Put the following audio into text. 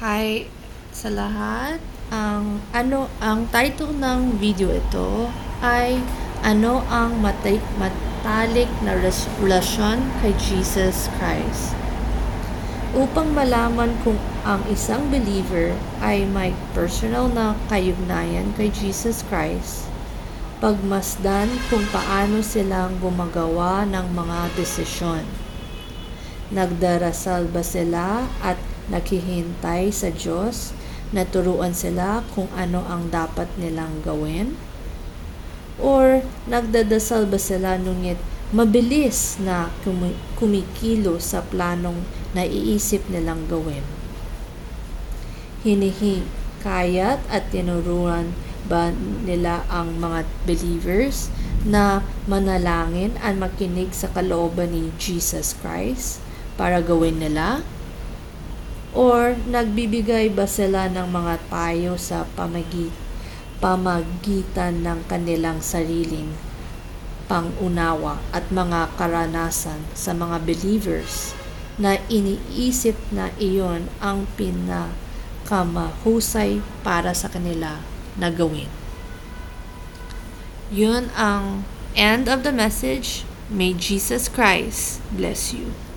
Hi sa lahat. Ang ano ang title ng video ito ay ano ang matay, matalik na res- relasyon kay Jesus Christ. Upang malaman kung ang isang believer ay may personal na kayugnayan kay Jesus Christ, pagmasdan kung paano silang gumagawa ng mga desisyon. Nagdarasal ba sila at naghihintay sa Diyos na turuan sila kung ano ang dapat nilang gawin? Or nagdadasal ba sila nungit mabilis na kumi- kumikilo sa planong naiisip nilang gawin? Hinihikayat at tinuruan ba nila ang mga believers na manalangin at makinig sa kalooban ni Jesus Christ para gawin nila? Or nagbibigay ba sila ng mga payo sa pamagi, pamagitan ng kanilang sariling pangunawa at mga karanasan sa mga believers na iniisip na iyon ang pinakamahusay para sa kanila na gawin. Yun ang end of the message. May Jesus Christ bless you.